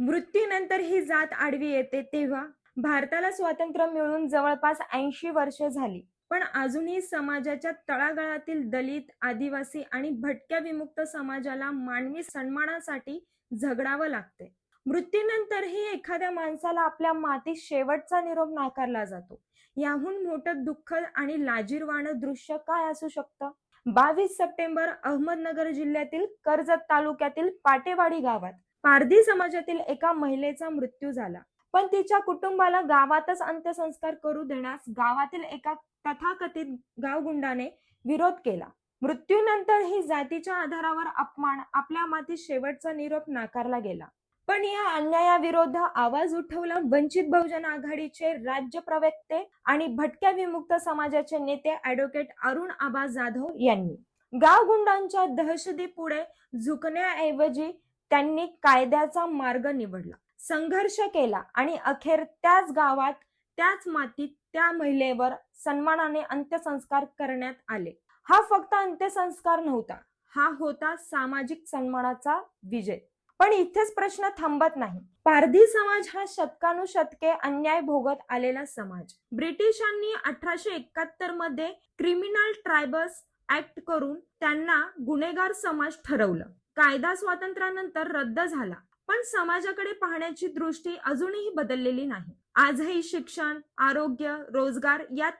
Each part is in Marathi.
मृत्यूनंतर ही जात आडवी येते तेव्हा भारताला स्वातंत्र्य मिळून जवळपास ऐंशी वर्ष झाली. पण अजूनही समाजाच्या तळागाळातील दलित आदिवासी आणि भटक्या विमुक्त समाजाला मानवी सन्मानासाठी झगडावं लागते. मृत्यूनंतरही एखाद्या माणसाला आपल्या मातीत शेवटचा निरोप नाकारला जातो. याहून मोठं दुःख आणि लाजीरवाणं दृश्य काय असू शकतं? बावीस सप्टेंबर अहमदनगर जिल्ह्यातील कर्जत तालुक्यातील पाटेवाडी गावात पारधी समाजातील एका महिलेचा मृत्यू झाला. पण तिच्या कुटुंबाला गावातच अंत्यसंस्कार करू देण्यास गावातील एका तथाकथित गावगुंडाने विरोध केला. मृत्यूनंतर ही जातीच्या आधारावर अपमान आपल्या मातीत शेवटचा निरोप नाकारला गेला. पण या अन्यायाविरोध आवाज उठवला वंचित बहुजन आघाडीचे राज्य प्रवक्ते आणि भटक्या विमुक्त समाजाचे नेते अॅडव्होकेट अरुण आबा जाधव यांनी. गावगुंडांच्या दहशती पुढे झुकण्याऐवजी त्यांनी कायद्याचा मार्ग निवडला. संघर्ष केला आणि अखेर त्याच गावात त्याच मातीत त्या महिलेवर सन्मानाने अंत्यसंस्कार करण्यात आले. हा फक्त अंत्यसंस्कार नव्हता हा होता सामाजिक सन्मानाचा विजय. पण इथेच प्रश्न थांबत नाही. पारधी समाज हा शतकानुशतके अन्याय भोगत आलेला समाज. ब्रिटिशांनी अठराशे एकाहत्तरमध्ये क्रिमिनल ट्रायबल्स ऍक्ट करून त्यांना गुन्हेगार समाज ठरवलं. कायदा स्वातंत्र्यानंतर रद्द झाला. पण समाजाकडे पाहण्याची दृष्टी अजूनही बदललेली नाही. आजही शिक्षण आरोग्य रोजगार यात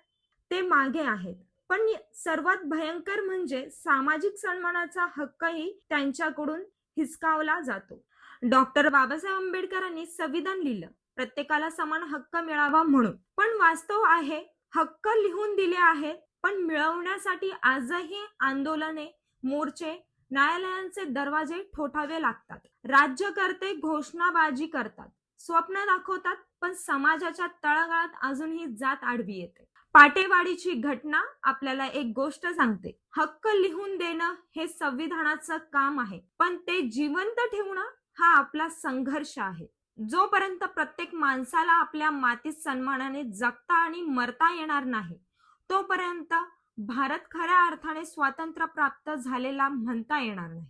ते मागे आहेत. पण सर्वात भयंकर म्हणजे सामाजिक सन्मानाचा हक्कही त्यांच्याकडून हिसकावला जातो. डॉक्टर बाबासाहेब आंबेडकरांनी संविधान लिहिलं. प्रत्येकाला समान हक्क मिळावा म्हणून. पण वास्तव आहे हक्क लिहून दिले आहेत पण मिळवण्यासाठी आजही आंदोलने मोर्चे न्यायालयांचे दरवाजे ठोठावे लागतात. राज्यकर्ते घोषणाबाजी करतात. स्वप्न दाखवतात पण समाजाच्या तळागाळात अजूनही जात आडवी येते. पाटेवाडीची घटना आपल्याला एक गोष्ट सांगते. हक्क लिहून देणं हे संविधानाचं काम आहे. पण ते जिवंत ठेवणं हा आपला संघर्ष आहे. जोपर्यंत प्रत्येक माणसाला आपल्या मातीत सन्मानाने जगता आणि मरता येणार नाही तोपर्यंत भारत खऱ्या अर्थाने स्वातंत्र्य प्राप्त झालेला म्हणता येणार नाही.